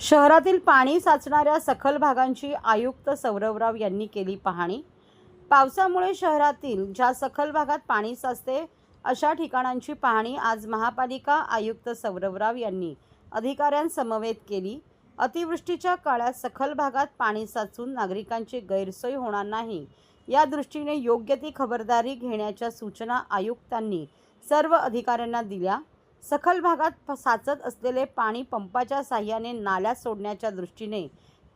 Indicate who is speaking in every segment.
Speaker 1: शहरातील पाणी साचणाऱ्या सखल भागांची आयुक्त सौरवराव यांनी केली पाहणी. पावसामुळे शहरातील ज्या सखल भागात पाणी साचते अशा ठिकाणांची पाहणी आज महापालिका आयुक्त सौरवराव यांनी अधिकाऱ्यांसमवेत केली. अतिवृष्टीच्या काळात सखल भागात पाणी साचून नागरिकांची गैरसोय होणार नाही या दृष्टीने योग्य ती खबरदारी घेण्याच्या सूचना आयुक्तांनी सर्व अधिकाऱ्यांना दिल्या. सखल भागात फ- साचत असलेले पाणी पंपाच्या साह्याने नाल्यात सोडण्याच्या दृष्टीने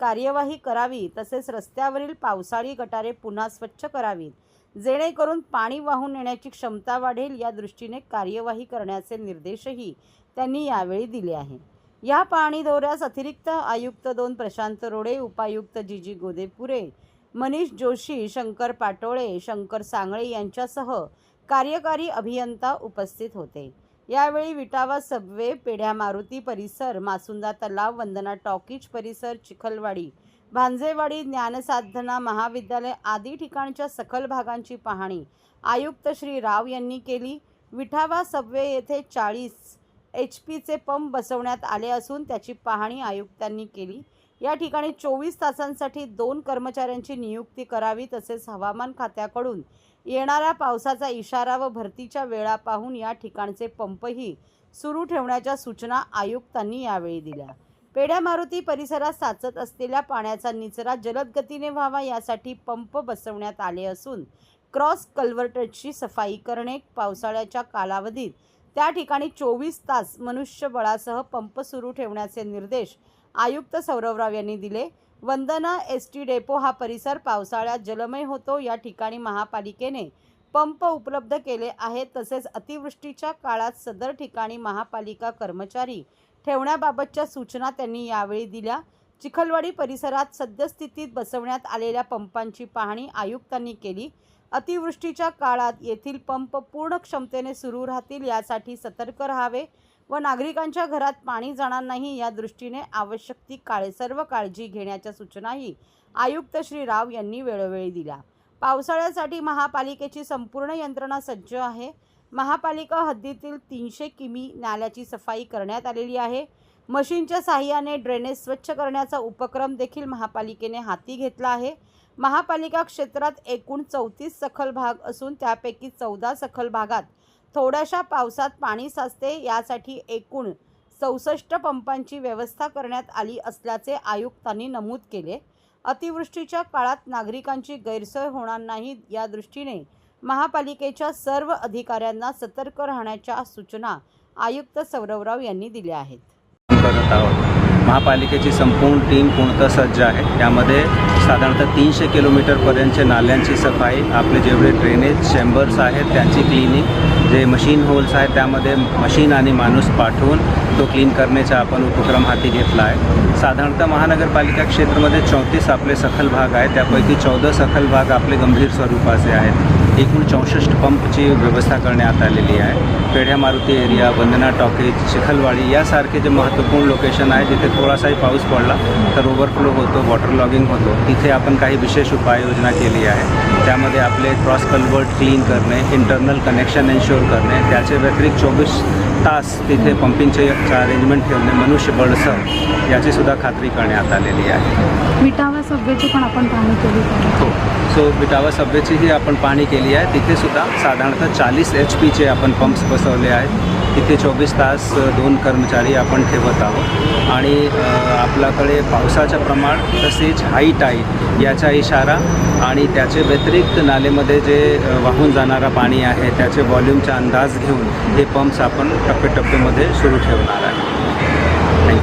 Speaker 1: कार्यवाही करावी तसेच रस्त्यावरील पावसाळी गटारे पुन्हा स्वच्छ करावीत. जेणेकरून पाणी वाहून नेण्याची क्षमता वाढेल या दृष्टीने कार्यवाही करण्याचे निर्देशही त्यांनी यावेळी दिले आहे. या पाणी दौऱ्यास अतिरिक्त आयुक्त दोन प्रशांत रोडे उपायुक्त जी जी गोदेपुरे मनीष जोशी शंकर पाटोळे शंकर सांगळे यांच्यासह कार्यकारी अभियंता उपस्थित होते. यावेळी विटावा सबवे पेढ्या मारुती परिसर मासुंदा तलाव वंदना टॉकीज परिसर चिखलवाडी भांजेवाडी ज्ञानसाधना महाविद्यालय आदी ठिकाणच्या सखल भागांची पाहणी आयुक्त श्री राव यांनी केली. विठावा सबवे येथे चाळीस एच पीचे पंप बसवण्यात आले असून त्याची पाहणी आयुक्तांनी केली. या ठिकाणी चोवीस तासांसाठी दोन कर्मचाऱ्यांची नियुक्ती करावी तसेच हवामान खात्याकडून येणाऱ्या पावसाचा इशारा व भरतीच्या वेळा पाहून या ठिकाणचे पंपही सुरू ठेवण्याच्या सूचना आयुक्तांनी यावेळी दिल्या. पेढ्या मारुती परिसरात साचत असलेल्या पाण्याचा निचरा जलद गतीने व्हावा यासाठी पंप बसवण्यात आले असून क्रॉस कल्व्हर्टची सफाई करणे पावसाळ्याच्या कालावधीत त्या ठिकाणी चोवीस तास मनुष्यबळासह पंप सुरू ठेवण्याचे निर्देश आयुक्त सौरवराव यांनी दिले. वंदना एस टी डेपो हा परिसर पावसाळ्यात जलमय होतो. या ठिकाणी महापालिकेने पंप उपलब्ध केले आहेत. तसेच अतिवृष्टीच्या काळात सदर ठिकाणी महापालिका कर्मचारी ठेवण्याबाबतच्या सूचना त्यांनी यावेळी दिल्या. चिखलवाडी परिसरात सद्यस्थितीत बसवण्यात आलेल्या पंपांची पाहणी आयुक्तांनी केली. अतिवृष्टीच्या काळात येथील पंप पूर्ण क्षमतेने सुरू राहतील यासाठी सतर्क राहावे. व नागरिकांच्या घरात पाणी जाणार नाही या दृष्टीने आवश्यक ती काळे सर्व काळजी घेण्याच्या सूचनाही आयुक्त श्री राव यांनी वेळोवेळी दिल्या. पावसाळ्यासाठी महापालिकेची संपूर्ण यंत्रणा सज्ज आहे. महापालिका हद्दीतील तीनशे किमी नाल्याची सफाई करण्यात आलेली आहे. मशीनच्या साह्याने ड्रेनेज स्वच्छ करण्याचा उपक्रम देखील महापालिकेने हाती घेतला आहे. महापालिका क्षेत्रात एकूण चौतीस सखल भाग असून त्यापैकी चौदा सखल भागात थोड्याशा पावसात पाणी साचते यासाठी एकूण चौसष्ट पंपांची व्यवस्था करण्यात आली असल्याचे आयुक्तांनी नमूद केले. अतिवृष्टीच्या काळात नागरिकांची गैरसोय होणार नाही या दृष्टीने महापालिकेच्या सर्व अधिकाऱ्यांना सतर्क राहण्याच्या सूचना आयुक्त सौरवराव यांनी दिल्या आहेत.
Speaker 2: महापालिकेची संपूर्ण टीम पूर्णतः सज्ज आहे. त्यामध्ये साधारणतः तीनशे किलोमीटरपर्यंतचे नाल्यांची सफाई आपले जेवढे ड्रेनेज चेंबर्स आहेत त्यांची क्लिनिंग जे मशीन होल्स आहेत त्यामध्ये मशीन आणि माणूस पाठवून तो क्लीन करण्याचा आपण उपक्रम हाती घेतला आहे. साधारणतः महानगरपालिका क्षेत्रामध्ये चौतीस आपले सखल भाग आहेत. त्यापैकी चौदा सखल भाग आपले गंभीर स्वरूपाचे आहेत. एकूण चौसष्ट पंपची व्यवस्था करण्यात आलेली आहे. पेढ्या मारुती एरिया वंदना टॉकीज चिखलवाडी यासारखे जे महत्त्वपूर्ण लोकेशन आहे जिथे थोडासाही पाऊस पडला तर ओव्हरफ्लो होतो वॉटर लॉगिंग होतो. तिथे आपण काही विशेष उपाययोजना केली आहे. त्यामध्ये आपले क्रॉस कल्वर्ट क्लीन करणे इंटरनल कनेक्शन एन्श्योर करणे त्याचे व्यतिरिक्त चोवीस तास तिथे पंपिंगचे अरेंजमेंट ठेवणे मनुष्यबळसह याची सुद्धा खात्री करण्यात आलेली आहे.
Speaker 3: विटावा सभ्यची पण आपण पाहणी केली
Speaker 2: हो. सो बिटावा सभेचीही आपण पाहणी केली आहे. तिथे सुद्धा साधारणतः चाळीस एच पीचे आपण पंप्स बसवले आहेत. तिथे चोवीस तास दोन कर्मचारी आपण ठेवत आहोत. आणि आपल्याकडे पावसाचं प्रमाण तसेच हाईट आहे याचा इशारा आणि त्याचे व्यतिरिक्त नालेमध्ये जे वाहून जाणारा पाणी आहे त्याचे व्हॉल्यूमचा अंदाज घेऊन हे पंप्स आपण टप्प्याटप्प्यामध्ये सुरू ठेवणार आहे.